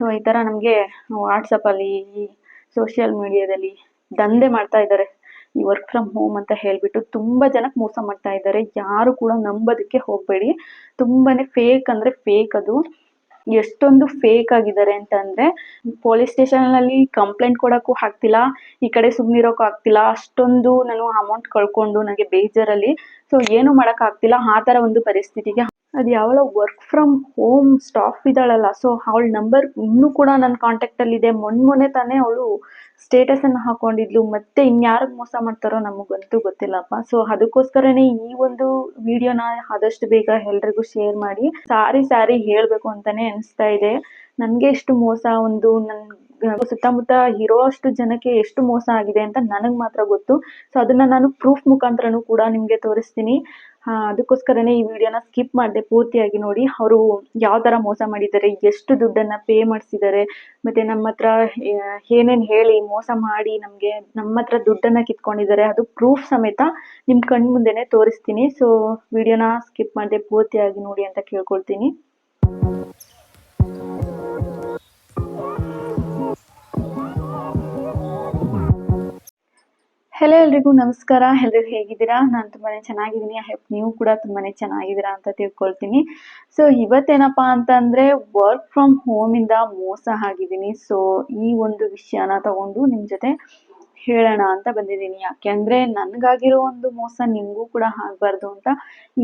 So ಈ ಥರ ನಮಗೆ ವಾಟ್ಸಪ್ಪಲ್ಲಿ ಸೋಷಿಯಲ್ ಮೀಡಿಯಾದಲ್ಲಿ ದಂಧೆ ಮಾಡ್ತಾ ಇದ್ದಾರೆ. ಈ ವರ್ಕ್ ಫ್ರಮ್ ಹೋಮ್ ಅಂತ ಹೇಳ್ಬಿಟ್ಟು ತುಂಬ ಜನಕ್ಕೆ ಮೋಸ ಮಾಡ್ತಾ ಇದ್ದಾರೆ. ಯಾರು ಕೂಡ ನಂಬೋದಕ್ಕೆ ಹೋಗಬೇಡಿ. ತುಂಬಾನೇ ಫೇಕ್ ಅಂದರೆ ಫೇಕ್ ಅದು. ಎಷ್ಟೊಂದು ಫೇಕ್ ಆಗಿದ್ದಾರೆ ಅಂತಂದ್ರೆ ಪೊಲೀಸ್ ಸ್ಟೇಷನ್ ಅಲ್ಲಿ ಕಂಪ್ಲೇಂಟ್ ಕೊಡಕ್ಕೂ ಆಗ್ತಿಲ್ಲ. ಈ ಕಡೆ ಸುಮ್ಮನಿರೋಕ್ಕೂ ಆಗ್ತಿಲ್ಲ. ಅಷ್ಟೊಂದು ನಾನು ಅಮೌಂಟ್ ಕಳ್ಕೊಂಡು ನನಗೆ ಬೇಜಾರಲ್ಲಿ. ಸೊ ಏನು ಮಾಡೋಕ್ಕಾಗ್ತಿಲ್ಲ. ಆ ಥರ ಒಂದು ಪರಿಸ್ಥಿತಿಗೆ ಅದು ಯಾವಳ ವರ್ಕ್ ಫ್ರಮ್ ಹೋಮ್ ಸ್ಟಾಫ್ ಇದ್ದಾಳಲ್ಲ ಸೊ ಅವಳ ನಂಬರ್ ಇನ್ನೂ ಕೂಡ ನನ್ನ ಕಾಂಟ್ಯಾಕ್ಟಲ್ಲಿ ಇದೆ. ಮೊನ್ನೆ ಮೊನ್ನೆ ತಾನೇ ಅವಳು ಸ್ಟೇಟಸ್ ಅನ್ನು ಹಾಕೊಂಡಿದ್ಲು. ಮತ್ತೆ ಇನ್ಯಾರಿಗೆ ಮೋಸ ಮಾಡ್ತಾರೋ ನಮಗಂತೂ ಗೊತ್ತಿಲ್ಲಪ್ಪ. ಸೊ ಅದಕ್ಕೋಸ್ಕರನೇ ಈ ಒಂದು ವಿಡಿಯೋನ ಆದಷ್ಟು ಬೇಗ ಎಲ್ರಿಗೂ ಶೇರ್ ಮಾಡಿ. ಸಾರಿ ಸಾರಿ ಹೇಳ್ಬೇಕು ಅಂತಾನೆ ಅನಿಸ್ತಾ ಇದೆ. ನನಗೆ ಇಷ್ಟು ಮೋಸ, ಒಂದು ನನ್ನ ಸುತ್ತಮುತ್ತ ಇರೋ ಅಷ್ಟು ಜನಕ್ಕೆ ಎಷ್ಟು ಮೋಸ ಆಗಿದೆ ಅಂತ ನನಗೆ ಮಾತ್ರ ಗೊತ್ತು. ಸೊ ಅದನ್ನ ನಾನು ಪ್ರೂಫ್ ಮುಖಾಂತರನೂ ಕೂಡ ನಿಮಗೆ ತೋರಿಸ್ತೀನಿ. ಅದಕ್ಕೋಸ್ಕರನೇ ಈ ವಿಡಿಯೋನ ಸ್ಕಿಪ್ ಮಾಡಿದೆ ಪೂರ್ತಿಯಾಗಿ ನೋಡಿ. ಅವರು ಯಾವ ಥರ ಮೋಸ ಮಾಡಿದ್ದಾರೆ, ಎಷ್ಟು ದುಡ್ಡನ್ನ ಪೇ ಮಾಡಿಸಿದ್ದಾರೆ, ಮತ್ತೆ ನಮ್ಮ ಹತ್ರ ಏನೇನು ಹೇಳಿ ಮೋಸ ಮಾಡಿ ನಮಗೆ ನಮ್ಮ ಹತ್ರ ದುಡ್ಡನ್ನ ಕಿತ್ಕೊಂಡಿದ್ದಾರೆ, ಅದು ಪ್ರೂಫ್ ಸಮೇತ ನಿಮ್ಮ ಕಣ್ ಮುಂದೆನೆ ತೋರಿಸ್ತೀನಿ. ಸೊ ವಿಡಿಯೋನ ಸ್ಕಿಪ್ ಮಾಡದೆ ಪೂರ್ತಿಯಾಗಿ ನೋಡಿ ಅಂತ ಕೇಳ್ಕೊಳ್ತೀನಿ. ಹೆಲೋ ಎಲ್ರಿಗೂ ನಮಸ್ಕಾರ. ಎಲ್ರಿಗೂ ಹೇಗಿದ್ದೀರಾ? ನಾನು ತುಂಬಾನೇ ಚೆನ್ನಾಗಿದ್ದೀನಿ. ಐ ಹೋಪ್ ನೀವು ಕೂಡ ತುಂಬಾನೇ ಚೆನ್ನಾಗಿದ್ದೀರಾ ಅಂತ ತಿಳ್ಕೊಳ್ತೀನಿ. ಸೊ ಇವತ್ತೇನಪ್ಪ ಅಂತಂದ್ರೆ ವರ್ಕ್ ಫ್ರಮ್ ಹೋಮ್ ಇಂದ ಮೋಸ ಆಗಿದ್ದೀನಿ. ಸೊ ಈ ಒಂದು ವಿಷಯನ ತಗೊಂಡು ನಿಮ್ ಜೊತೆ ಹೇಳೋಣ ಅಂತ ಬಂದಿದ್ದೀನಿ. ಯಾಕೆಂದ್ರೆ ನನಗಾಗಿರೋ ಒಂದು ಮೋಸ ನಿಮಗೂ ಕೂಡ ಆಗ್ಬಾರ್ದು ಅಂತ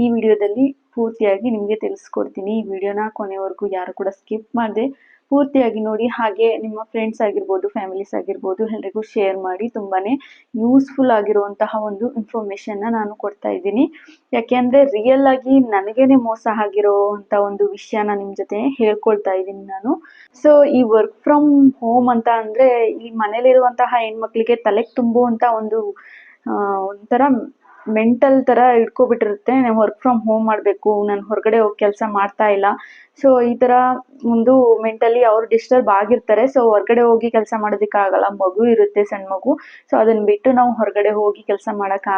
ಈ ವಿಡಿಯೋದಲ್ಲಿ ಪೂರ್ತಿಯಾಗಿ ನಿಮಗೆ ತಿಳಿಸ್ಕೊಡ್ತೀನಿ. ಈ ವಿಡಿಯೋನ ಕೊನೆವರೆಗೂ ಯಾರು ಕೂಡ ಸ್ಕಿಪ್ ಮಾಡದೆ ಪೂರ್ತಿಯಾಗಿ ನೋಡಿ ಹಾಗೆ ನಿಮ್ಮ ಫ್ರೆಂಡ್ಸ್ ಆಗಿರ್ಬೋದು ಫ್ಯಾಮಿಲೀಸ್ ಆಗಿರ್ಬೋದು ಎಲ್ರಿಗೂ ಶೇರ್ ಮಾಡಿ ತುಂಬಾನೇ ಯೂಸ್ಫುಲ್ ಆಗಿರುವಂತಹ ಒಂದು ಇನ್ಫಾರ್ಮೇಷನ್ನ ನಾನು ಕೊಡ್ತಾ ಇದ್ದೀನಿ. ಯಾಕೆಂದ್ರೆ ರಿಯಲ್ ಆಗಿ ನನಗೇನೆ ಮೋಸ ಆಗಿರೋಂಥ ಒಂದು ವಿಷಯನ ನಿಮ್ಮ ಜೊತೆ ಹೇಳ್ಕೊಳ್ತಾ ಇದ್ದೀನಿ ನಾನು. ಸೊ ಈ ವರ್ಕ್ ಫ್ರಮ್ ಹೋಮ್ ಅಂತ ಅಂದ್ರೆ ಈ ಮನೇಲಿರುವಂತಹ ಹೆಣ್ಮಕ್ಳಿಗೆ ತಲೆಗೆ ತುಂಬುವಂತ ಒಂದು ಒಂಥರ ಮೆಂಟಲ್ ತರ ಇಟ್ಕೊಬಿಟ್ಟಿರುತ್ತೆ ನಾನು ವರ್ಕ್ ಫ್ರಮ್ ಹೋಮ್ ಮಾಡಬೇಕು, ನಾನು ಹೊರಗಡೆ ಹೋಗಿ ಕೆಲಸ ಮಾಡ್ತಾ ಇಲ್ಲ. ಸೊ ಈ ಥರ ಒಂದು ಮೆಂಟಲಿ ಅವ್ರು ಡಿಸ್ಟರ್ಬ್ ಆಗಿರ್ತಾರೆ. ಸೊ ಹೊರಗಡೆ ಹೋಗಿ ಕೆಲಸ ಮಾಡೋದಕ್ಕಾಗಲ್ಲ ಮಗು ಇರುತ್ತೆ, ಸಣ್ಣ ಮಗು. ಸೊ ಅದನ್ನ ಬಿಟ್ಟು ನಾವು ಹೊರಗಡೆ ಹೋಗಿ ಕೆಲಸ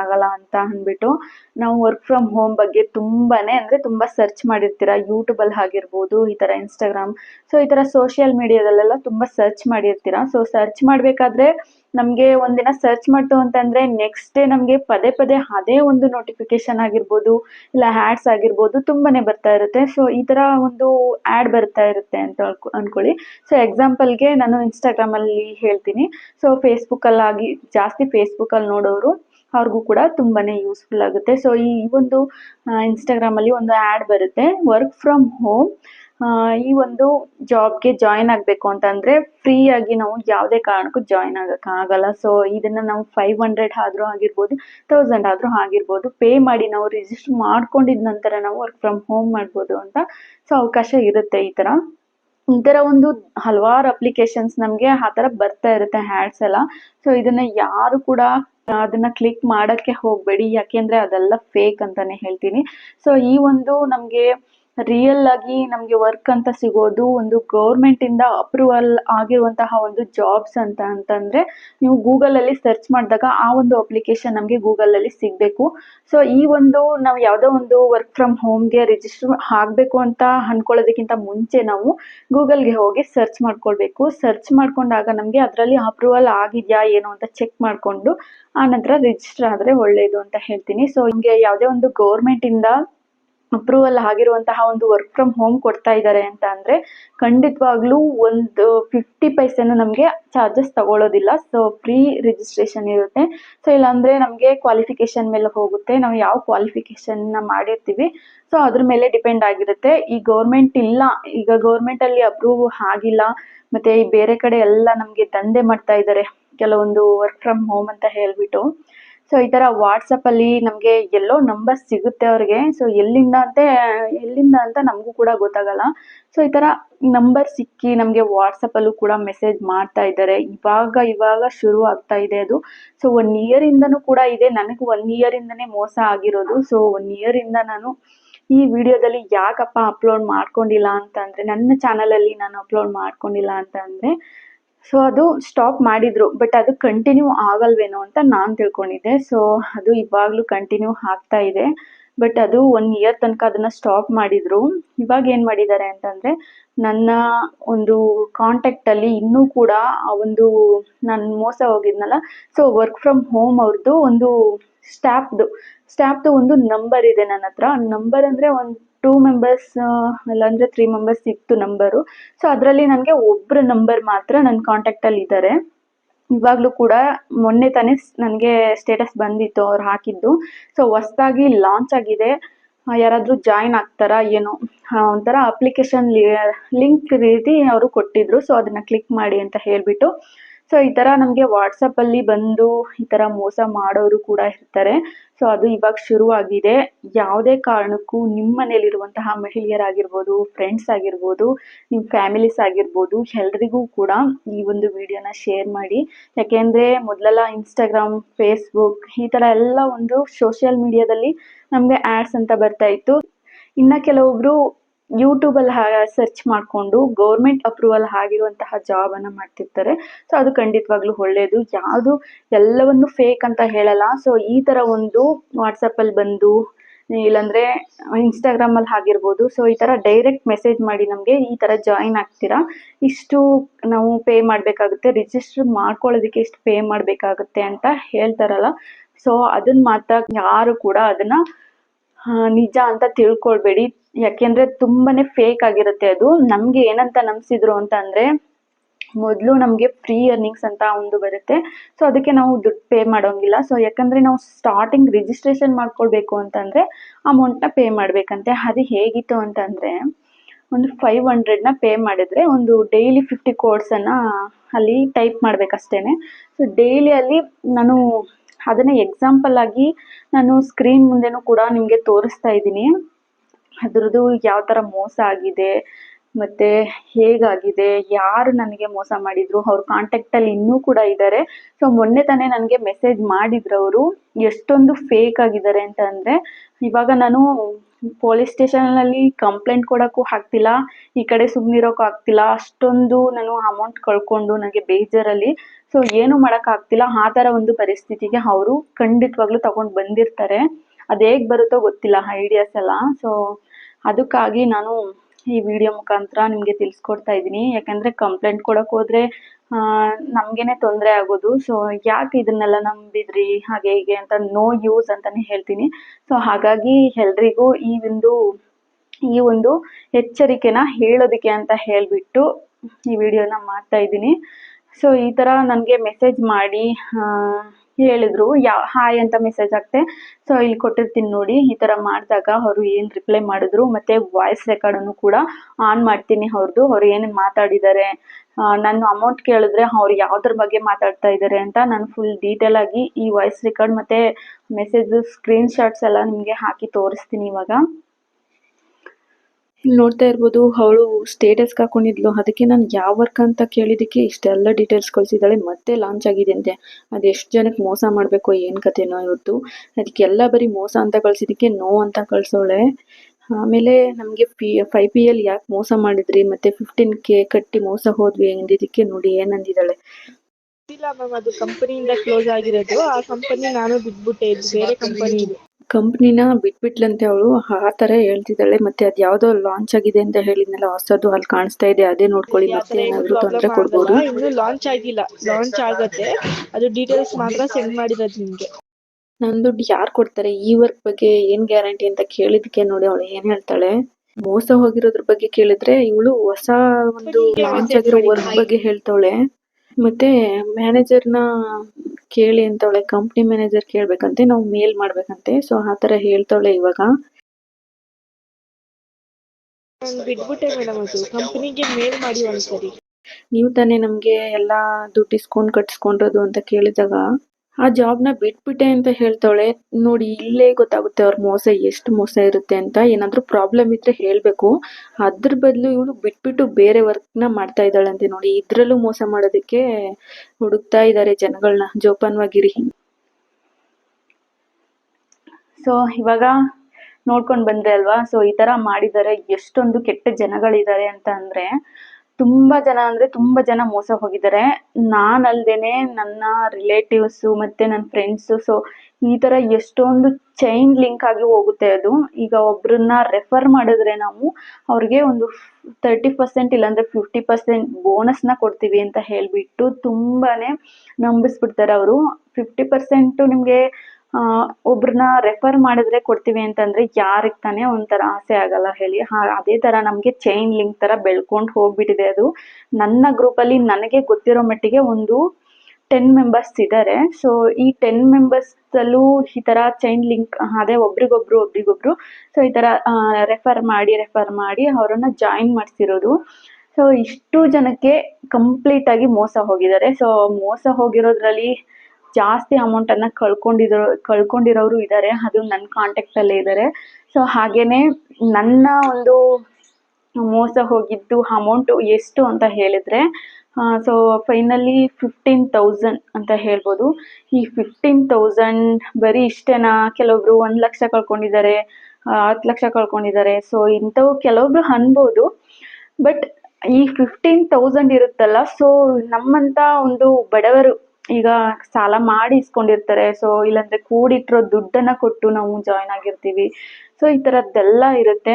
ಆಗಲ್ಲ ಅಂತ ಅಂದ್ಬಿಟ್ಟು ನಾವು ವರ್ಕ್ ಫ್ರಮ್ ಹೋಮ್ ಬಗ್ಗೆ ತುಂಬಾನೇ ಅಂದ್ರೆ ತುಂಬಾ ಸರ್ಚ್ ಮಾಡಿರ್ತೀರಾ. ಯೂಟ್ಯೂಬ್ ಅಲ್ಲಿ ಆಗಿರ್ಬೋದು ಈ ತರ ಇನ್ಸ್ಟಾಗ್ರಾಮ್ ಸೊ ಈ ತರ ಸೋಷಿಯಲ್ ಮೀಡಿಯಾದಲ್ಲೆಲ್ಲ ತುಂಬಾ ಸರ್ಚ್ ಮಾಡಿರ್ತೀರಾ. ಸೊ ಸರ್ಚ್ ಮಾಡ್ಬೇಕಾದ್ರೆ ನಮ್ಗೆ ಒಂದಿನ ಸರ್ಚ್ ಮಾಡ್ತು ಅಂತಂದರೆ ನೆಕ್ಸ್ಟ್ ಡೇ ನಮಗೆ ಪದೇ ಪದೇ ಅದೇ ಒಂದು ನೋಟಿಫಿಕೇಶನ್ ಆಗಿರ್ಬೋದು, ಇಲ್ಲ ಹ್ಯಾಡ್ಸ್ ಆಗಿರ್ಬೋದು ತುಂಬಾನೇ ಬರ್ತಾ ಇರುತ್ತೆ. ಸೊ ಈ ತರ ಒಂದು ಆಡ್ ಬರ್ತಾ ಇರುತ್ತೆ ಅಂತ ಅಂದ್ಕೊಳ್ಳಿ ಅನ್ಕೊಳ್ಳಿ. ಸೊ ಎಕ್ಸಾಂಪಲ್ಗೆ ನಾನು ಇನ್ಸ್ಟಾಗ್ರಾಮಲ್ಲಿ ಹೇಳ್ತೀನಿ. ಸೊ ಫೇಸ್ಬುಕ್ ಅಲ್ಲಿ ಆಗಿ, ಜಾಸ್ತಿ ಫೇಸ್ಬುಕ್ಕಲ್ಲಿ ನೋಡೋರು ಅವ್ರಿಗೂ ಕೂಡ ತುಂಬಾನೇ ಯೂಸ್ಫುಲ್ ಆಗುತ್ತೆ. ಸೊ ಈ ಒಂದು ಇನ್ಸ್ಟಾಗ್ರಾಮಲ್ಲಿ ಒಂದು ಆಡ್ ಬರುತ್ತೆ. ವರ್ಕ್ ಫ್ರಮ್ ಹೋಮ್ ಈ ಒಂದು ಜಾಬ್ಗೆ ಜಾಯಿನ್ ಆಗಬೇಕು ಅಂತಂದ್ರೆ ಫ್ರೀ ಆಗಿ ನಾವು ಯಾವುದೇ ಕಾರಣಕ್ಕೂ ಜಾಯಿನ್ ಆಗಕ್ ಆಗಲ್ಲ. ಸೊ ಇದನ್ನ ನಾವು ಫೈವ್ ಹಂಡ್ರೆಡ್ ಆದ್ರೂ ಆಗಿರ್ಬೋದು ತೌಸಂಡ್ ಆದ್ರೂ ಆಗಿರ್ಬೋದು ಪೇ ಮಾಡಿ ನಾವು ರಿಜಿಸ್ಟರ್ ಮಾಡ್ಕೊಂಡಿದ ನಂತರ ನಾವು ವರ್ಕ್ ಫ್ರಮ್ ಹೋಮ್ ಮಾಡ್ಬೋದು ಅಂತ ಸೊ, ಅವಕಾಶ ಇರುತ್ತೆ ಈ ತರ. ಈ ತರ ಒಂದು ಹಲವಾರು ಅಪ್ಲಿಕೇಶನ್ಸ್ ನಮಗೆ ಆ ತರ ಬರ್ತಾ ಇರುತ್ತೆ ಹ್ಯಾಡ್ಸ್ ಎಲ್ಲ. ಸೊ ಇದನ್ನ ಯಾರು ಕೂಡ ಅದನ್ನ ಕ್ಲಿಕ್ ಮಾಡಕ್ಕೆ ಹೋಗಬೇಡಿ, ಯಾಕೆಂದ್ರೆ ಅದೆಲ್ಲ ಫೇಕ್ ಅಂತಾನೆ ಹೇಳ್ತೀನಿ. ಸೊ ಈ ಒಂದು ನಮ್ಗೆ ರಿಯಲ್ ಆಗಿ ನಮಗೆ ವರ್ಕ್ ಅಂತ ಸಿಗೋದು ಒಂದು ಗೌರ್ಮೆಂಟಿಂದ ಅಪ್ರೂವಲ್ ಆಗಿರುವಂತಹ ಒಂದು ಜಾಬ್ಸ್ ಅಂತ ಅಂತಂದರೆ ನೀವು ಗೂಗಲ್ ಅಲ್ಲಿ ಸರ್ಚ್ ಮಾಡಿದಾಗ ಆ ಒಂದು ಅಪ್ಲಿಕೇಶನ್ ನಮಗೆ ಗೂಗಲ್ ಅಲ್ಲಿ ಸಿಗ್ಬೇಕು. ಸೊ ಈ ಒಂದು ನಾವು ಯಾವುದೋ ಒಂದು ವರ್ಕ್ ಫ್ರಮ್ ಹೋಮ್ಗೆ ರಿಜಿಸ್ಟರ್ ಆಗಬೇಕು ಅಂತ ಅಂದ್ಕೊಳ್ಳೋದಕ್ಕಿಂತ ಮುಂಚೆ ನಾವು ಗೂಗಲ್ಗೆ ಹೋಗಿ ಸರ್ಚ್ ಮಾಡ್ಕೊಳ್ಬೇಕು. ಸರ್ಚ್ ಮಾಡ್ಕೊಂಡಾಗ ನಮಗೆ ಅದರಲ್ಲಿ ಅಪ್ರೂವಲ್ ಆಗಿದೆಯಾ ಏನು ಅಂತ ಚೆಕ್ ಮಾಡಿಕೊಂಡು ಆ ನಂತರ ರಿಜಿಸ್ಟರ್ ಆದರೆ ಒಳ್ಳೆಯದು ಅಂತ ಹೇಳ್ತೀನಿ. ಸೊ ನಿಮಗೆ ಯಾವುದೇ ಒಂದು ಗೌರ್ಮೆಂಟ್ ಇಂದ ಅಪ್ರೂವಲ್ ಆಗಿರುವಂತಹ ಒಂದು ವರ್ಕ್ ಫ್ರಮ್ ಹೋಮ್ ಕೊಡ್ತಾ ಇದ್ದಾರೆ ಅಂತ ಅಂದ್ರೆ ಖಂಡಿತವಾಗ್ಲೂ ಒಂದು ಫಿಫ್ಟಿ ಪೈಸೆನು ನಮಗೆ ಚಾರ್ಜಸ್ ತಗೊಳ್ಳೋದಿಲ್ಲ ಸೊ ಫ್ರೀ ರಿಜಿಸ್ಟ್ರೇಷನ್ ಇರುತ್ತೆ. ಸೊ ಇಲ್ಲಾಂದರೆ ನಮಗೆ ಕ್ವಾಲಿಫಿಕೇಶನ್ ಮೇಲೆ ಹೋಗುತ್ತೆ. ನಾವು ಯಾವ ಕ್ವಾಲಿಫಿಕೇಶನ್ ಮಾಡಿರ್ತೀವಿ. ಸೊ ಅದ್ರ ಮೇಲೆ ಡಿಪೆಂಡ್ ಆಗಿರುತ್ತೆ. ಈ ಗೌರ್ಮೆಂಟ್ ಇಲ್ಲ. ಈಗ ಗೌರ್ಮೆಂಟ್ ಅಲ್ಲಿ ಅಪ್ರೂವ್ ಆಗಿಲ್ಲ. ಮತ್ತೆ ಈ ಬೇರೆ ಕಡೆ ಎಲ್ಲ ನಮಗೆ ದಂಧೆ ಮಾಡ್ತಾ ಇದ್ದಾರೆ ಕೆಲವೊಂದು ವರ್ಕ್ ಫ್ರಮ್ ಹೋಮ್ ಅಂತ ಹೇಳ್ಬಿಟ್ಟು. ಸೊ ಈ ತರ ವಾಟ್ಸಪ್ಪಲ್ಲಿ ನಮ್ಗೆ ಎಲ್ಲೋ ನಂಬರ್ ಸಿಗುತ್ತೆ ಅವ್ರಿಗೆ. ಸೊ ಎಲ್ಲಿಂದ ಅಂತ ಎಲ್ಲಿಂದ ಅಂತ ನಮಗೂ ಕೂಡ ಗೊತ್ತಾಗಲ್ಲ. ಸೊ ಈ ತರ ನಂಬರ್ ಸಿಕ್ಕಿ ನಮಗೆ ವಾಟ್ಸಪ್ಪಲ್ಲೂ ಕೂಡ ಮೆಸೇಜ್ ಮಾಡ್ತಾ ಇದ್ದಾರೆ. ಇವಾಗ ಇವಾಗ ಶುರು ಆಗ್ತಾ ಇದೆ ಅದು. ಸೊ ಒನ್ ಇಯರ್ ಇಂದನೂ ಕೂಡ ಇದೆ. ನನಗೆ ಒನ್ ಇಯರ್ ಇಂದನೇ ಮೋಸ ಆಗಿರೋದು. ಸೊ ಒನ್ ಇಯರ್ ಇಂದ ನಾನು ಈ ವಿಡಿಯೋದಲ್ಲಿ ಯಾಕಪ್ಪ ಅಪ್ಲೋಡ್ ಮಾಡ್ಕೊಂಡಿಲ್ಲ ಅಂತಂದರೆ ನನ್ನ ಚಾನಲಲ್ಲಿ ನಾನು ಅಪ್ಲೋಡ್ ಮಾಡ್ಕೊಂಡಿಲ್ಲ ಅಂತಂದರೆ ಸೊ ಅದು ಸ್ಟಾಪ್ ಮಾಡಿದ್ರು ಬಟ್ ಅದು ಕಂಟಿನ್ಯೂ ಆಗಲ್ವೇನೋ ಅಂತ ನಾನು ತಿಳ್ಕೊಂಡಿದ್ದೆ. ಸೊ ಅದು ಇವಾಗಲೂ ಕಂಟಿನ್ಯೂ ಆಗ್ತಾ ಇದೆ. ಬಟ್ ಅದು ಒನ್ ಇಯರ್ ತನಕ ಅದನ್ನ ಸ್ಟಾಪ್ ಮಾಡಿದ್ರು. ಇವಾಗ ಏನು ಮಾಡಿದ್ದಾರೆ ಅಂತಂದ್ರೆ, ನನ್ನ ಒಂದು ಕಾಂಟ್ಯಾಕ್ಟಲ್ಲಿ ಇನ್ನೂ ಕೂಡ ಆ ಒಂದು, ನಾನು ಮೋಸ ಹೋಗಿದ್ನಲ್ಲ ಸೊ ವರ್ಕ್ ಫ್ರಮ್ ಹೋಮ್ ಅವ್ರದ್ದು ಒಂದು ಸ್ಟ್ಯಾಪ್ದು ಸ್ಟ್ಯಾಪ್ದು ಒಂದು ನಂಬರ್ ಇದೆ ನನ್ನ ಹತ್ರ. ನಂಬರ್ ಅಂದರೆ ಒಂದು ಟೂ ಮೆಂಬರ್ಸ್ ಇಲ್ಲಾಂದರೆ ತ್ರೀ ಮೆಂಬರ್ಸ್ ಇತ್ತು ನಂಬರು ಸೊ ಅದರಲ್ಲಿ ನನಗೆ ಒಬ್ಬರ ನಂಬರ್ ಮಾತ್ರ ನನ್ನ ಕಾಂಟ್ಯಾಕ್ಟಲ್ಲಿ ಇದ್ದಾರೆ ಇವಾಗಲೂ ಕೂಡ ಮೊನ್ನೆ ತಾನೇ ನನಗೆ ಸ್ಟೇಟಸ್ ಬಂದಿತ್ತು ಅವ್ರು ಹಾಕಿದ್ದು. ಸೊ ಹೊಸದಾಗಿ ಲಾಂಚ್ ಆಗಿದೆ. ಯಾರಾದರೂ ಜಾಯಿನ್ ಆಗ್ತಾರಾ, ಏನೋ ಒಂಥರ ಅಪ್ಲಿಕೇಶನ್ ಲಿಂಕ್ ರೀತಿ ಅವರು ಕೊಟ್ಟಿದ್ರು. ಸೊ ಅದನ್ನು ಕ್ಲಿಕ್ ಮಾಡಿ ಅಂತ ಹೇಳಿಬಿಟ್ಟು. ಸೊ ಈ ಥರ ನಮಗೆ ವಾಟ್ಸಪ್ಪಲ್ಲಿ ಬಂದು ಈ ಥರ ಮೋಸ ಮಾಡೋರು ಕೂಡ ಇರ್ತಾರೆ. ಸೊ ಅದು ಇವಾಗ ಶುರುವಾಗಿದೆ. ಯಾವುದೇ ಕಾರಣಕ್ಕೂ ನಿಮ್ಮ ಮನೇಲಿರುವಂತಹ ಮಹಿಳೆಯರಾಗಿರ್ಬೋದು ಫ್ರೆಂಡ್ಸ್ ಆಗಿರ್ಬೋದು ನಿಮ್ಮ ಫ್ಯಾಮಿಲೀಸ್ ಆಗಿರ್ಬೋದು, ಎಲ್ರಿಗೂ ಕೂಡ ಈ ಒಂದು ವಿಡಿಯೋನ ಶೇರ್ ಮಾಡಿ. ಯಾಕೆಂದರೆ ಮೊದಲೆಲ್ಲ ಇನ್ಸ್ಟಾಗ್ರಾಮ್ ಫೇಸ್ಬುಕ್ ಈ ಥರ ಎಲ್ಲ ಒಂದು ಸೋಷಿಯಲ್ ಮೀಡಿಯಾದಲ್ಲಿ ನಮಗೆ ಆ್ಯಡ್ಸ್ ಅಂತ ಬರ್ತಾ ಇತ್ತು. ಇನ್ನು ಕೆಲವೊಬ್ಬರು ಯೂಟ್ಯೂಬಲ್ಲಿ ಸರ್ಚ್ ಮಾಡಿಕೊಂಡು ಗೌರ್ಮೆಂಟ್ ಅಪ್ರೂವಲ್ ಆಗಿರುವಂತಹ ಜಾಬನ್ನು ಮಾಡ್ತಿರ್ತಾರೆ. ಸೊ ಅದು ಖಂಡಿತವಾಗ್ಲೂ ಒಳ್ಳೆಯದು ಯಾವುದು ಎಲ್ಲವನ್ನು ಫೇಕ್ ಅಂತ ಹೇಳಲ್ಲ. ಸೊ ಈ ಥರ ಒಂದು ವಾಟ್ಸಪ್ಪಲ್ಲಿ ಬಂದು, ಇಲ್ಲಾಂದರೆ ಇನ್ಸ್ಟಾಗ್ರಾಮಲ್ಲಿ ಆಗಿರ್ಬೋದು. ಸೊ ಈ ಥರ ಡೈರೆಕ್ಟ್ ಮೆಸೇಜ್ ಮಾಡಿ ನಮಗೆ ಈ ಥರ ಜಾಯಿನ್ ಆಗ್ತೀರಾ? ಇಷ್ಟು ನಾವು ಪೇ ಮಾಡಬೇಕಾಗುತ್ತೆ. ರಿಜಿಸ್ಟರ್ ಮಾಡ್ಕೊಳ್ಳೋದಕ್ಕೆ ಇಷ್ಟು ಪೇ ಮಾಡಬೇಕಾಗುತ್ತೆ ಅಂತ ಹೇಳ್ತಾರಲ್ಲ. ಸೊ ಅದನ್ನು ಮಾತ್ರ ಯಾರು ಕೂಡ ಅದನ್ನು ನಿಜ ಅಂತ ತಿಳ್ಕೊಳ್ಬೇಡಿ. ಯಾಕೆಂದ್ರೆ ತುಂಬಾನೇ ಫೇಕ್ ಆಗಿರುತ್ತೆ ಅದು. ನಮಗೆ ಏನಂತ ನಂಬಿಸಿದ್ರು ಅಂತ ಅಂದ್ರೆ, ಮೊದಲು ನಮಗೆ ಫ್ರೀ ಅರ್ನಿಂಗ್ಸ್ ಅಂತ ಒಂದು ಬರುತ್ತೆ. ಸೊ ಅದಕ್ಕೆ ನಾವು ದುಡ್ಡು ಪೇ ಮಾಡೋಂಗಿಲ್ಲ. ಸೊ ಯಾಕಂದರೆ ನಾವು ಸ್ಟಾರ್ಟಿಂಗ್ ರಿಜಿಸ್ಟ್ರೇಷನ್ ಮಾಡ್ಕೊಳ್ಬೇಕು ಅಂತಂದರೆ ಅಮೌಂಟ್ನ ಪೇ ಮಾಡಬೇಕಂತೆ. ಅದು ಹೇಗಿತ್ತು ಅಂತಂದರೆ ಒಂದು ಫೈವ್ ಹಂಡ್ರೆಡ್ನ ಪೇ ಮಾಡಿದರೆ, ಒಂದು ಡೈಲಿ ಫಿಫ್ಟಿ ಕೋಡ್ಸನ್ನು ಅಲ್ಲಿ ಟೈಪ್ ಮಾಡಬೇಕಷ್ಟೇ ಸೊ ಡೈಲಿ ಅಲ್ಲಿ ನಾನು ಅದನ್ನು ಎಕ್ಸಾಂಪಲ್ ಆಗಿ ನಾನು ಸ್ಕ್ರೀನ್ ಮುಂದೆನೂ ಕೂಡ ನಿಮಗೆ ತೋರಿಸ್ತಾ ಇದ್ದೀನಿ. ಅದ್ರದ್ದು ಯಾವ ಥರ ಮೋಸ ಆಗಿದೆ ಮತ್ತು ಹೇಗಾಗಿದೆ, ಯಾರು ನನಗೆ ಮೋಸ ಮಾಡಿದ್ರು, ಅವ್ರ ಕಾಂಟ್ಯಾಕ್ಟಲ್ಲಿ ಇನ್ನೂ ಕೂಡ ಇದ್ದಾರೆ ಸೊ ಮೊನ್ನೆ ತಾನೇ ನನಗೆ ಮೆಸೇಜ್ ಮಾಡಿದ್ರು ಅವರು, ಎಷ್ಟೊಂದು ಫೇಕ್ ಆಗಿದ್ದಾರೆ ಅಂತ ಅಂದರೆ, ಇವಾಗ ನಾನು ಪೊಲೀಸ್ ಸ್ಟೇಷನಲ್ಲಿ ಕಂಪ್ಲೇಂಟ್ ಕೊಡೋಕ್ಕೂ ಆಗ್ತಿಲ್ಲ, ಈ ಕಡೆ ಸುಮ್ಮನಿರೋಕ್ಕೂ ಆಗ್ತಿಲ್ಲ, ಅಷ್ಟೊಂದು ನಾನು ಅಮೌಂಟ್ ಕಳ್ಕೊಂಡು ನನಗೆ ಬೇಜಾರಲ್ಲಿ. ಸೊ ಏನು ಮಾಡೋಕ್ಕಾಗ್ತಿಲ್ಲ ಆ ಥರ ಒಂದು ಪರಿಸ್ಥಿತಿಗೆ ಅವರು ಖಂಡಿತವಾಗ್ಲೂ ತಗೊಂಡು ಬಂದಿರ್ತಾರೆ. ಅದು ಹೇಗೆ ಬರುತ್ತೋ ಗೊತ್ತಿಲ್ಲ ಐಡಿಯಾಸ್ ಎಲ್ಲ. ಸೊ ಅದಕ್ಕಾಗಿ ನಾನು ಈ ವಿಡಿಯೋ ಮುಖಾಂತರ ನಿಮಗೆ ತಿಳಿಸ್ಕೊಡ್ತಾ ಇದ್ದೀನಿ. ಯಾಕಂದ್ರೆ ಕಂಪ್ಲೇಂಟ್ ಕೊಡೋಕೆ ಹೋದರೆ ನಮಗೇನೆ ತೊಂದರೆ ಆಗೋದು. ಸೊ ಯಾಕೆ ಇದನ್ನೆಲ್ಲ ನಂಬಿದ್ರಿ? ಹಾಗೆ ಹೀಗೆ ಅಂತ ನೋ ಯೂಸ್ ಅಂತಲೇ ಹೇಳ್ತೀನಿ. ಸೊ ಹಾಗಾಗಿ ಎಲ್ರಿಗೂ ಈ ಒಂದು ಈ ಒಂದು ಎಚ್ಚರಿಕೆನ ಹೇಳೋದಕ್ಕೆ ಅಂತ ಹೇಳಿಬಿಟ್ಟು ಈ ವಿಡಿಯೋನ ಮಾಡ್ತಾ ಇದ್ದೀನಿ. ಸೊ ಈ ಥರ ನನಗೆ ಮೆಸೇಜ್ ಮಾಡಿ ಹೇಳಿದ್ರು ಯಾವ ಹಾಯ್ ಅಂತ ಮೆಸೇಜ್ ಆಗ್ತೆ ಸೊ ಇಲ್ಲಿ ಕೊಟ್ಟಿರ್ತೀನಿ ನೋಡಿ, ಈ ಥರ ಮಾಡಿದಾಗ ಅವರು ಏನು ರಿಪ್ಲೈ ಮಾಡಿದ್ರು, ಮತ್ತು ವಾಯ್ಸ್ ರೆಕಾರ್ಡನ್ನು ಕೂಡ ಆನ್ ಮಾಡ್ತೀನಿ ಅವ್ರದ್ದು ಅವ್ರು ಏನು ಮಾತಾಡಿದ್ದಾರೆ ನಾನು ಅಮೌಂಟ್ ಕೇಳಿದ್ರೆ ಅವ್ರು ಯಾವುದ್ರ ಬಗ್ಗೆ ಮಾತಾಡ್ತಾ ಇದ್ದಾರೆ ಅಂತ ನಾನು ಫುಲ್ ಡೀಟೇಲ್ ಆಗಿ ಈ ವಾಯ್ಸ್ ರೆಕಾರ್ಡ್ ಮತ್ತು ಮೆಸೇಜ್ ಸ್ಕ್ರೀನ್ ಶಾಟ್ಸ್ ಎಲ್ಲ ನಿಮಗೆ ಹಾಕಿ ತೋರಿಸ್ತೀನಿ ಇವಾಗ. ಇಲ್ಲಿ ನೋಡ್ತಾ ಇರ್ಬೋದು, ಅವಳು ಸ್ಟೇಟಸ್ ಹಾಕೊಂಡಿದ್ಲು. ಅದಕ್ಕೆ ನಾನು ಯಾವ ವರ್ಕ್ ಅಂತ ಕೇಳಿದಕ್ಕೆ ಇಷ್ಟೆಲ್ಲ ಡೀಟೇಲ್ಸ್ ಕಳಿಸಿದ್ದಾಳೆ. ಮತ್ತೆ ಲಾಂಚ್ ಆಗಿದೆ ಅಂತೆ. ಅದು ಎಷ್ಟು ಜನಕ್ಕೆ ಮೋಸ ಮಾಡಬೇಕು, ಏನು ಕಥೆನೋ ಇವತ್ತು. ಅದಕ್ಕೆಲ್ಲ ಬರೀ ಮೋಸ ಅಂತ ಕಳಿಸಿದ್ದಕ್ಕೆ ನೋ ಅಂತ ಕಳ್ಸೋಳೆ. ಆಮೇಲೆ ನಮಗೆ ಪಿ ಫೈ ಪಿ ಎಲ್ ಯಾಕೆ ಮೋಸ ಮಾಡಿದ್ರಿ? ಮತ್ತೆ ಫಿಫ್ಟೀನ್ ಕೆ ಕಟ್ಟಿ ಮೋಸ ಹೋದ್ವಿ ಅಂದಿದ್ದಕ್ಕೆ ನೋಡಿ ಏನಂದಿದ್ದಾಳೆ. ಇಲ್ಲ ಮ್ಯಾಮ್ ಅದು ಕಂಪನಿಯಿಂದ ಕ್ಲೋಸ್ ಆಗಿರೋದು. ಆ ಕಂಪನಿ ನಾನು ಬಿಟ್ಬಿಟ್ಟೆ. ಬೇರೆ ಕಂಪನಿ ಇದು. ಕಂಪ್ನಿನ ಬಿಟ್ಬಿಟ್ಲಂತೆ ಅವಳು ಆ ತರ ಹೇಳ್ತಿದ್ದಾಳೆ. ಮತ್ತೆ ಅದು ಯಾವುದೋ ಲಾಂಚ್ ಆಗಿದೆ ಅಂತ ಹೇಳಿದ್ನಲ್ಲ ಹೊಸದು ಅಲ್ಲಿ ಕಾಣಿಸ್ತಾ ಇದೆ ಅದೇ ನೋಡ್ಕೊಳ್ಳಿ ಮತ್ತೆ ಏನಾದರೂ ತೊಂದರೆ ಕೊಡ್ಬೋದು. ಇನ್ನು ಲಾಂಚ್ ಆಗಿಲ್ಲ. ಲಾಂಚ್ ಆಗತ್ತೆ. ಅದು ಡೀಟೇಲ್ಸ್ ಮಾತ್ರ ಸೆಂಡ್ ಮಾಡಿರೋದು ನಿಮ್ಗೆ. ನನ್ ದುಡ್ಡು ಯಾರು ಕೊಡ್ತಾರೆ? ಈ ವರ್ಕ್ ಬಗ್ಗೆ ಏನ್ ಗ್ಯಾರಂಟಿ ಅಂತ ಕೇಳಿದಕ್ಕೆ ನೋಡಿ ಅವಳು ಏನ್ ಹೇಳ್ತಾಳೆ? ಮೋಸ ಹೋಗಿರೋದ್ರ ಬಗ್ಗೆ ಕೇಳಿದ್ರೆ ಇವಳು ಹೊಸ ಒಂದು ಲಾಂಚ್ ಆಗಿರೋ ವರ್ಕ್ ಬಗ್ಗೆ ಹೇಳ್ತಾವಳೆ ಮತ್ತೆ ಮ್ಯಾನೇಜರ್ನ ಕೇಳಿ ಅಂತವಳೆ ಕಂಪ್ನಿ ಮ್ಯಾನೇಜರ್ ಕೇಳ್ಬೇಕಂತೆ ನಾವು ಮೇಲ್ ಮಾಡ್ಬೇಕಂತೆ. ಸೊ ಆ ತರ ಹೇಳ್ತಾವಳೆ ಇವಾಗ. ನಾನು ಬಿಟ್ಬಿಟ್ಟೆ ಮೇಡಮ್ ಅದು. ಕಂಪನಿಗೆ ಮೇಲ್ ಮಾಡಿ ಒಂದ್ಸರಿ. ನೀವು ತಾನೇ ನಮ್ಗೆ ಎಲ್ಲಾ ದುಡ್ಡು ಇಸ್ಕೊಂಡ್ ಕಟ್ಸ್ಕೊಂಡಿರೋದು ಅಂತ ಕೇಳಿದಾಗ ಆ ಜಾಬ್ನ ಬಿಟ್ಬಿಟ್ಟೆ ಅಂತ ಹೇಳ್ತಾಳೆ ನೋಡಿ, ಇಲ್ಲೇ ಗೊತ್ತಾಗುತ್ತೆ ಅವ್ರ ಮೋಸ, ಎಷ್ಟು ಮೋಸ ಇರುತ್ತೆ ಅಂತ. ಏನಾದ್ರೂ ಪ್ರಾಬ್ಲಮ್ ಇದ್ರೆ ಹೇಳ್ಬೇಕು. ಅದ್ರ ಬದಲು ಇವಳು ಬಿಟ್ಬಿಟ್ಟು ಬೇರೆ ವರ್ಕ್ನ ಮಾಡ್ತಾ ಇದ್ದಾಳಂತೆ ನೋಡಿ. ಇದ್ರಲ್ಲೂ ಮೋಸ ಮಾಡೋದಕ್ಕೆ ಹುಡುಕ್ತಾ ಇದ್ದಾರೆ ಜನಗಳನ್ನ ಜೋಪಾನವಾಗಿರಿ. ಸೊ ಇವಾಗ ನೋಡ್ಕೊಂಡು ಬಂದ್ರೆ ಅಲ್ವಾ? ಸೊ ಈ ತರ ಮಾಡಿದ್ದಾರೆ ಎಷ್ಟೊಂದು ಕೆಟ್ಟ ಜನಗಳಿದ್ದಾರೆ ಅಂತ ಅಂದ್ರೆ ತುಂಬಾ ಜನ ಅಂದ್ರೆ ತುಂಬಾ ಜನ ಮೋಸ ಹೋಗಿದ್ದಾರೆ. ನಾನಲ್ದೇನೆ ನನ್ನ ರಿಲೇಟಿವ್ಸು ಮತ್ತೆ ನನ್ನ ಫ್ರೆಂಡ್ಸು ಸೊ ಈ ಥರ ಎಷ್ಟೊಂದು ಚೈನ್ ಲಿಂಕ್ ಆಗಿ ಹೋಗುತ್ತೆ ಅದು. ಈಗ ಒಬ್ರನ್ನ ರೆಫರ್ ಮಾಡಿದ್ರೆ ನಾವು ಅವ್ರಿಗೆ ಒಂದು ತರ್ಟಿ ಪರ್ಸೆಂಟ್ ಇಲ್ಲಾಂದ್ರೆ ಫಿಫ್ಟಿ ಪರ್ಸೆಂಟ್ ಬೋನಸ್ನ ಕೊಡ್ತೀವಿ ಅಂತ ಹೇಳಿಬಿಟ್ಟು ತುಂಬಾನೇ ನಂಬಿಸ್ಬಿಡ್ತಾರೆ ಅವರು. ಫಿಫ್ಟಿ ಪರ್ಸೆಂಟು ನಿಮಗೆ ಒಬ್ರನ್ನ ರೆಫರ್ ಮಾಡಿದ್ರೆ ಕೊಡ್ತೀವಿ ಅಂತಂದ್ರೆ ಯಾರಿಗೆ ತಾನೇ ಒಂಥರ ಆಸೆ ಆಗಲ್ಲ ಹೇಳಿ. ಅದೇ ತರ ನಮಗೆ ಚೈನ್ ಲಿಂಕ್ ಥರ ಬೆಳ್ಕೊಂಡು ಹೋಗ್ಬಿಟ್ಟಿದೆ ಅದು. ನನ್ನ ಗ್ರೂಪಲ್ಲಿ ನನಗೆ ಗೊತ್ತಿರೋ ಮಟ್ಟಿಗೆ ಒಂದು ಟೆನ್ ಮೆಂಬರ್ಸ್ ಇದ್ದಾರೆ ಸೊ ಈ ಟೆನ್ ಮೆಂಬರ್ಸಲ್ಲೂ ಈ ಥರ ಚೈನ್ ಲಿಂಕ್ ಅದೇ ಒಬ್ರಿಗೊಬ್ರು ಒಬ್ರಿಗೊಬ್ರು. ಸೊ ಈ ಥರ ರೆಫರ್ ಮಾಡಿ ರೆಫರ್ ಮಾಡಿ ಅವರನ್ನ ಜಾಯಿನ್ ಮಾಡಿಸಿರೋದು. ಸೊ ಇಷ್ಟು ಜನಕ್ಕೆ ಕಂಪ್ಲೀಟ್ ಆಗಿ ಮೋಸ ಹೋಗಿದ್ದಾರೆ. ಸೊ ಮೋಸ ಹೋಗಿರೋದ್ರಲ್ಲಿ ಜಾಸ್ತಿ ಅಮೌಂಟನ್ನು ಕಳ್ಕೊಂಡಿರೋ, ಕಳ್ಕೊಂಡಿರೋರು ಇದ್ದಾರೆ ಅದು ನನ್ನ ಕಾಂಟ್ಯಾಕ್ಟಲ್ಲೇ ಇದ್ದಾರೆ ಸೊ ಹಾಗೇನೇ ನನ್ನ ಒಂದು ಮೋಸ ಹೋಗಿದ್ದು ಅಮೌಂಟು ಎಷ್ಟು ಅಂತ ಹೇಳಿದ್ರೆ ಸೊ ಫೈನಲಿ ಫಿಫ್ಟೀನ್ ತೌಸಂಡ್ ಅಂತ ಹೇಳ್ಬೋದು. ಈ ಫಿಫ್ಟೀನ್ ತೌಸಂಡ್ ಬರೀ ಇಷ್ಟೇನಾ? ಕೆಲವೊಬ್ರು ಒಂದು ಲಕ್ಷ ಕಳ್ಕೊಂಡಿದ್ದಾರೆ ಹತ್ತು ಲಕ್ಷ ಕಳ್ಕೊಂಡಿದ್ದಾರೆ. ಸೊ ಇಂಥವು ಕೆಲವೊಬ್ರು ಅನ್ಬೋದು. ಬಟ್ ಈ ಫಿಫ್ಟೀನ್ ತೌಸಂಡ್ ಇರುತ್ತಲ್ಲ ಸೊ ನಮ್ಮಂಥ ಒಂದು ಬಡವರು ಈಗ ಸಾಲ ಮಾಡಿ ಇಸ್ಕೊಂಡಿರ್ತಾರೆ. ಸೊ ಇಲ್ಲಾಂದ್ರೆ ಕೂಡಿಟ್ಟಿರೋ ದುಡ್ಡನ್ನ ಕೊಟ್ಟು ನಾವು ಜಾಯ್ನ್ ಆಗಿರ್ತೀವಿ. ಸೊ ಈ ಥರದ್ದೆಲ್ಲ ಇರುತ್ತೆ.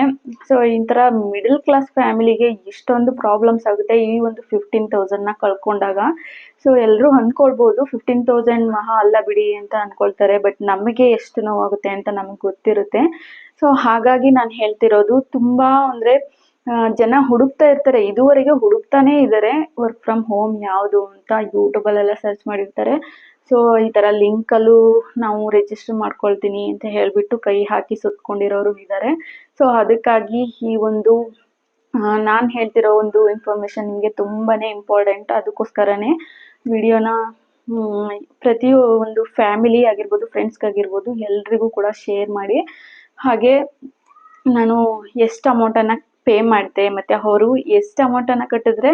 ಸೊ ಈ ಥರ ಮಿಡಲ್ ಕ್ಲಾಸ್ ಫ್ಯಾಮಿಲಿಗೆ ಇಷ್ಟೊಂದು ಪ್ರಾಬ್ಲಮ್ಸ್ ಆಗುತ್ತೆ. ಈ ಒಂದು ಫಿಫ್ಟೀನ್ ತೌಸಂಡ್ನ ಕಳ್ಕೊಂಡಾಗ. ಸೊ ಎಲ್ಲರೂ ಅಂದ್ಕೊಳ್ಬೋದು ಫಿಫ್ಟೀನ್ ತೌಸಂಡ್ ಮಹಾ ಅಲ್ಲ ಬಿಡಿ ಅಂತ ಅಂದ್ಕೊಳ್ತಾರೆ ಬಟ್ ನಮಗೆ ಎಷ್ಟು ನೋವಾಗುತ್ತೆ ಅಂತ ನಮಗೆ ಗೊತ್ತಿರುತ್ತೆ. ಸೊ ಹಾಗಾಗಿ ನಾನು ಹೇಳ್ತಿರೋದು ತುಂಬ ಅಂದರೆ ಜನ ಹುಡುಕ್ತಾ ಇರ್ತಾರೆ. ಇದುವರೆಗೆ ಹುಡುಕ್ತಾನೇ ಇದ್ದಾರೆ ವರ್ಕ್ ಫ್ರಮ್ ಹೋಮ್ ಯಾವುದು ಅಂತ ಯೂಟ್ಯೂಬಲ್ಲೆಲ್ಲ ಸರ್ಚ್ ಮಾಡಿರ್ತಾರೆ. ಸೊ ಈ ಥರ ಲಿಂಕಲ್ಲೂ ನಾವು ರಿಜಿಸ್ಟರ್ ಮಾಡ್ಕೊಳ್ತೀನಿ ಅಂತ ಹೇಳಿಬಿಟ್ಟು ಕೈ ಹಾಕಿ ಸುತ್ಕೊಂಡಿರೋರು ಇದ್ದಾರೆ ಸೊ ಅದಕ್ಕಾಗಿ ಈ ಒಂದು ನಾನು ಹೇಳ್ತಿರೋ ಒಂದು ಇನ್ಫಾರ್ಮೇಷನ್ ನಿಮಗೆ ತುಂಬಾ ಇಂಪಾರ್ಟೆಂಟ್ ಅದಕ್ಕೋಸ್ಕರನೇ ವಿಡಿಯೋನ ಪ್ರತಿ ಒಂದು ಫ್ಯಾಮಿಲಿ ಆಗಿರ್ಬೋದು ಫ್ರೆಂಡ್ಸ್ಗಾಗಿರ್ಬೋದು ಎಲ್ರಿಗೂ ಕೂಡ ಶೇರ್ ಮಾಡಿ. ಹಾಗೆ ನಾನು ಎಷ್ಟು ಅಮೌಂಟನ್ನು ಪೇ ಮಾಡಿದೆ ಮತ್ತು ಅವರು ಎಷ್ಟು ಅಮೌಂಟನ್ನು ಕಟ್ಟಿದ್ರೆ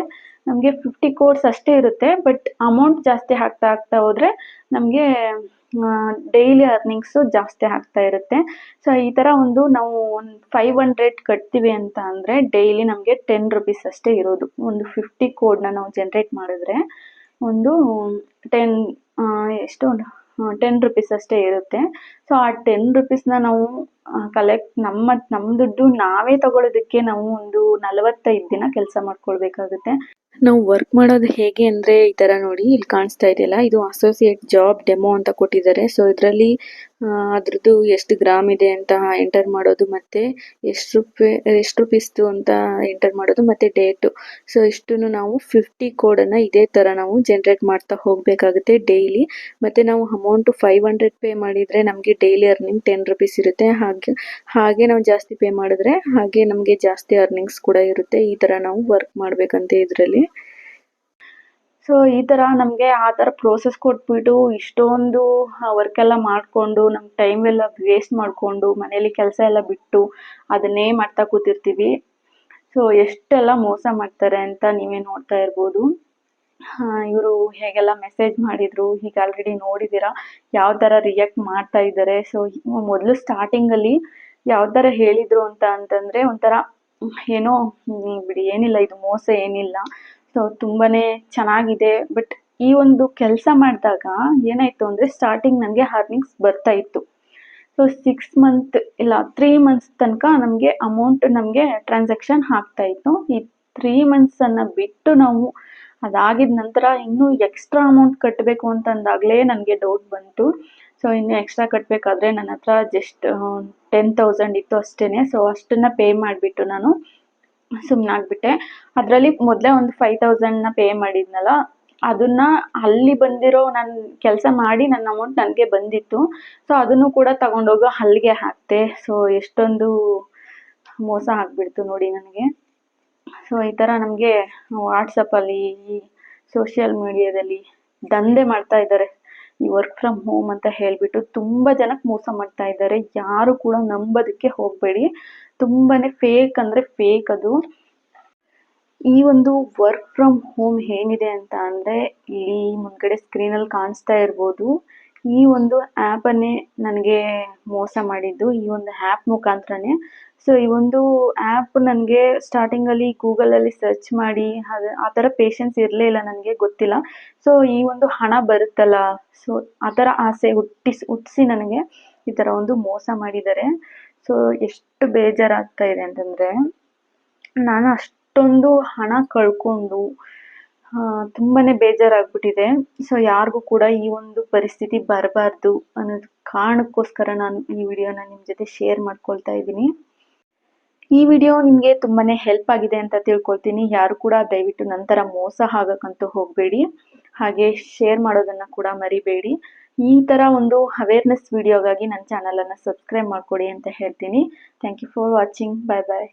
ನಮಗೆ ಫಿಫ್ಟಿ ಕೋರ್ಸ್ ಅಷ್ಟೇ ಇರುತ್ತೆ ಬಟ್ ಅಮೌಂಟ್ ಜಾಸ್ತಿ ಹಾಕ್ತಾ ಹಾಕ್ತಾ ಹೋದರೆ ನಮಗೆ ಡೈಲಿ ಅರ್ನಿಂಗ್ಸು ಜಾಸ್ತಿ ಆಗ್ತಾ ಇರುತ್ತೆ. ಸೊ ಈ ಥರ ಒಂದು ನಾವು ಒಂದು ಫೈವ್ ಹಂಡ್ರೆಡ್ ಕಟ್ತೀವಿ ಅಂತ ಅಂದರೆ ಡೈಲಿ ನಮಗೆ ಟೆನ್ ರುಪೀಸ್ ಅಷ್ಟೇ ಇರೋದು. ಒಂದು ಫಿಫ್ಟಿ ಕೋಡ್ನ ನಾವು ಜನ್ರೇಟ್ ಮಾಡಿದ್ರೆ ಒಂದು ಟೆನ್ ಎಷ್ಟು ಟೆನ್ ರುಪೀಸ್ ಅಷ್ಟೇ ಇರುತ್ತೆ. ಸೊ ಆ ಟೆನ್ ರುಪೀಸ್ನ ನಾವು ಕಲೆಕ್ಟ್ ನಮ್ಮ ನಮ್ಮ ದುಡ್ಡು ನಾವೇ ತಗೊಳ್ಳೋದಕ್ಕೆ ನಾವು ಒಂದು ನಲವತ್ತೈದು ದಿನ ಕೆಲಸ ಮಾಡ್ಕೊಳ್ಬೇಕಾಗುತ್ತೆ. ನಾವು ವರ್ಕ್ ಮಾಡೋದು ಹೇಗೆ ಅಂದರೆ ಈ ಥರ ನೋಡಿ, ಇಲ್ಲಿ ಕಾಣಿಸ್ತಾ ಇದೆಯಲ್ಲ, ಇದು ಅಸೋಸಿಯೇಟ್ ಜಾಬ್ ಡೆಮೋ ಅಂತ ಕೊಟ್ಟಿದ್ದಾರೆ. ಸೊ ಇದರಲ್ಲಿ ಅದ್ರದ್ದು ಎಷ್ಟು ಗ್ರಾಮ್ ಇದೆ ಅಂತ ಎಂಟರ್ ಮಾಡೋದು ಮತ್ತು ಎಷ್ಟು ರೂಪಾಯಿ ಎಷ್ಟು ರುಪೀಸ್ದು ಅಂತ ಎಂಟರ್ ಮಾಡೋದು ಮತ್ತು ಡೇಟು ಸೊ ಇಷ್ಟನ್ನು ನಾವು ಫಿಫ್ಟಿ ಕೋಡನ್ನು ಇದೇ ಥರ ನಾವು ಜನ್ರೇಟ್ ಮಾಡ್ತಾ ಹೋಗಬೇಕಾಗುತ್ತೆ ಡೈಲಿ ಮತ್ತು ನಾವು ಅಮೌಂಟು ಫೈವ್ ಹಂಡ್ರೆಡ್ ಪೇ ಮಾಡಿದರೆ ನಮಗೆ ಡೈಲಿ ಅರ್ನಿಂಗ್ ಟೆನ್ ರುಪೀಸ್ ಇರುತ್ತೆ. ಹಾಗೆ ಹಾಗೆ ನಾವು ಜಾಸ್ತಿ ಪೇ ಮಾಡಿದ್ರೆ ಹಾಗೆ ನಮಗೆ ಜಾಸ್ತಿ ಅರ್ನಿಂಗ್ಸ್ ಕೂಡ ಇರುತ್ತೆ. ಈ ಥರ ನಾವು ವರ್ಕ್ ಮಾಡಬೇಕಂತೆ ಇದರಲ್ಲಿ. ಸೊ ಈ ಥರ ನಮಗೆ ಆ ಥರ ಪ್ರೋಸೆಸ್ ಕೊಟ್ಬಿಟ್ಟು ಇಷ್ಟೊಂದು ವರ್ಕ್ ಎಲ್ಲ ಮಾಡಿಕೊಂಡು ನಮ್ಮ ಟೈಮ್ ಎಲ್ಲ ವೇಸ್ಟ್ ಮಾಡಿಕೊಂಡು ಮನೇಲಿ ಕೆಲಸ ಎಲ್ಲ ಬಿಟ್ಟು ಅದನ್ನೇ ಮಾಡ್ತಾ ಕೂತಿರ್ತೀವಿ. ಸೊ ಎಷ್ಟೆಲ್ಲ ಮೋಸ ಮಾಡ್ತಾರೆ ಅಂತ ನೀವೇ ನೋಡ್ತಾ ಇರ್ಬೋದು. ಇವರು ಹೇಗೆಲ್ಲ ಮೆಸೇಜ್ ಮಾಡಿದ್ರು ಈಗ ಆಲ್ರೆಡಿ ನೋಡಿದ್ದೀರಾ ಯಾವ ಥರ ರಿಯಾಕ್ಟ್ ಮಾಡ್ತಾ ಇದ್ದಾರೆ? ಸೊ ಮೊದಲು ಸ್ಟಾರ್ಟಿಂಗಲ್ಲಿ ಯಾವ ಥರ ಹೇಳಿದ್ರು ಅಂತ ಅಂತಂದರೆ ಒಂಥರ, ಏನೋ ಬಿಡಿ, ಏನಿಲ್ಲ, ಇದು ಮೋಸ ಏನಿಲ್ಲ. ಸೊ ತುಂಬಾ ಚೆನ್ನಾಗಿದೆ. ಬಟ್ ಈ ಒಂದು ಕೆಲಸ ಮಾಡಿದಾಗ ಏನಾಯಿತು ಅಂದರೆ ಸ್ಟಾರ್ಟಿಂಗ್ ನನಗೆ ಅರ್ನಿಂಗ್ಸ್ ಬರ್ತಾ ಇತ್ತು. ಸೊ ಸಿಕ್ಸ್ ಮಂತ್ ಇಲ್ಲ ತ್ರೀ ಮಂತ್ಸ್ ತನಕ ನಮಗೆ ಅಮೌಂಟ್ ನಮಗೆ ಟ್ರಾನ್ಸಾಕ್ಷನ್ ಆಗ್ತಾ ಇತ್ತು. ಈ ತ್ರೀ ಮಂತ್ಸನ್ನು ಬಿಟ್ಟು ನಾವು ಅದಾಗಿದ ನಂತರ ಇನ್ನೂ ಎಕ್ಸ್ಟ್ರಾ ಅಮೌಂಟ್ ಕಟ್ಟಬೇಕು ಅಂತಂದಾಗಲೇ ನನಗೆ ಡೌಟ್ ಬಂತು. ಸೊ ಇನ್ನು ಎಕ್ಸ್ಟ್ರಾ ಕಟ್ಟಬೇಕಾದ್ರೆ ನನ್ನ ಹತ್ರ ಜಸ್ಟ್ ಟೆನ್ ತೌಸಂಡ್ ಇತ್ತು ಅಷ್ಟೇ ಸೊ ಅಷ್ಟನ್ನು ಪೇ ಮಾಡಿಬಿಟ್ಟು ನಾನು ಸುಮ್ಮನಾಗ್ಬಿಟ್ಟೆ ಅದರಲ್ಲಿ ಮೊದಲೇ ಒಂದು ಫೈವ್ ತೌಸಂಡ್ನ ಪೇ ಮಾಡಿದ್ನಲ್ಲ, ಅದನ್ನ ಅಲ್ಲಿ ಬಂದಿರೋ ನನ್ನ ಕೆಲಸ ಮಾಡಿ ನನ್ನ ಅಮೌಂಟ್ ನನಗೆ ಬಂದಿತ್ತು. ಸೊ ಅದನ್ನು ಕೂಡ ತಗೊಂಡೋಗಿ ಅಲ್ಲಿಗೆ ಹಾಕಿದೆ ಸೊ ಎಷ್ಟೊಂದು ಮೋಸ ಆಗಿಬಿಡ್ತು ನೋಡಿ ನನಗೆ. ಸೊ ಈ ಥರ ನಮಗೆ ವಾಟ್ಸಪ್ಪಲ್ಲಿ ಈ ಸೋಷಿಯಲ್ ಮೀಡಿಯಾದಲ್ಲಿ ದಂಧೆ ಮಾಡ್ತಾ ಇದ್ದಾರೆ. ಈ ವರ್ಕ್ ಫ್ರಮ್ ಹೋಮ್ ಅಂತ ಹೇಳಿಬಿಟ್ಟು ತುಂಬ ಜನಕ್ಕೆ ಮೋಸ ಮಾಡ್ತಾ ಇದ್ದಾರೆ. ಯಾರು ಕೂಡ ನಂಬೋದಕ್ಕೆ ಹೋಗಬೇಡಿ. ತುಂಬಾ ಫೇಕ್ ಅಂದರೆ ಫೇಕ್ ಅದು. ಈ ಒಂದು ವರ್ಕ್ ಫ್ರಮ್ ಹೋಮ್ ಏನಿದೆ ಅಂತ ಅಂದರೆ ಇಲ್ಲಿ ಮುಂದ್ಗಡೆ ಸ್ಕ್ರೀನಲ್ಲಿ ಕಾಣಿಸ್ತಾ ಇರ್ಬೋದು. ಈ ಒಂದು ಆ್ಯಪನ್ನೇ ನನಗೆ ಮೋಸ ಮಾಡಿದ್ದು, ಈ ಒಂದು ಆ್ಯಪ್ ಮುಖಾಂತರನೇ. ಸೊ ಈ ಒಂದು ಆ್ಯಪ್ ನನಗೆ ಸ್ಟಾರ್ಟಿಂಗಲ್ಲಿ ಗೂಗಲಲ್ಲಿ ಸರ್ಚ್ ಮಾಡಿ, ಅದು ಆ ಥರ ಪೇಷನ್ಸ್ ಇರಲೇ ಇಲ್ಲ ನನಗೆ, ಗೊತ್ತಿಲ್ಲ. ಸೊ ಈ ಒಂದು ಹಣ ಬರುತ್ತಲ್ಲ ಸೊ ಆ ಥರ ಆಸೆ ಹುಟ್ಟಿಸಿ ಹುಟ್ಟಿಸಿ ನನಗೆ ಈ ಥರ ಒಂದು ಮೋಸ ಮಾಡಿದ್ದಾರೆ. ಸೊ ಎಷ್ಟು ಬೇಜಾರಾಗ್ತಾ ಇದೆ ಅಂತಂದರೆ, ನಾನು ಅಷ್ಟೊಂದು ಹಣ ಕಳ್ಕೊಂಡು ತುಂಬಾ ಬೇಜಾರಾಗ್ಬಿಟ್ಟಿದೆ. ಸೊ ಯಾರಿಗೂ ಕೂಡ ಈ ಒಂದು ಪರಿಸ್ಥಿತಿ ಬರಬಾರ್ದು ಅನ್ನೋದು ಕಾರಣಕ್ಕೋಸ್ಕರ ನಾನು ಈ ವಿಡಿಯೋನ ನಿಮ್ಮ ಜೊತೆ ಶೇರ್ ಮಾಡ್ಕೊಳ್ತಾ ಇದ್ದೀನಿ. ಈ ವಿಡಿಯೋ ನಿಮಗೆ ತುಂಬಾ ಹೆಲ್ಪ್ ಆಗಿದೆ ಅಂತ ತಿಳ್ಕೊಳ್ತೀನಿ. ಯಾರು ಕೂಡ ದಯವಿಟ್ಟು ನಂತರ ಮೋಸ ಆಗಕ್ಕಂತೂ ಹೋಗಬೇಡಿ. ಹಾಗೆ ಶೇರ್ ಮಾಡೋದನ್ನು ಕೂಡ ಮರಿಬೇಡಿ. ಈ ಥರ ಒಂದು ಅವೇರ್ನೆಸ್ ವಿಡಿಯೋಗಾಗಿ ನನ್ನ ಚಾನಲನ್ನು ಸಬ್ಸ್ಕ್ರೈಬ್ ಮಾಡಿಕೊಡಿ ಅಂತ ಹೇಳ್ತೀನಿ. Thank you for watching bye bye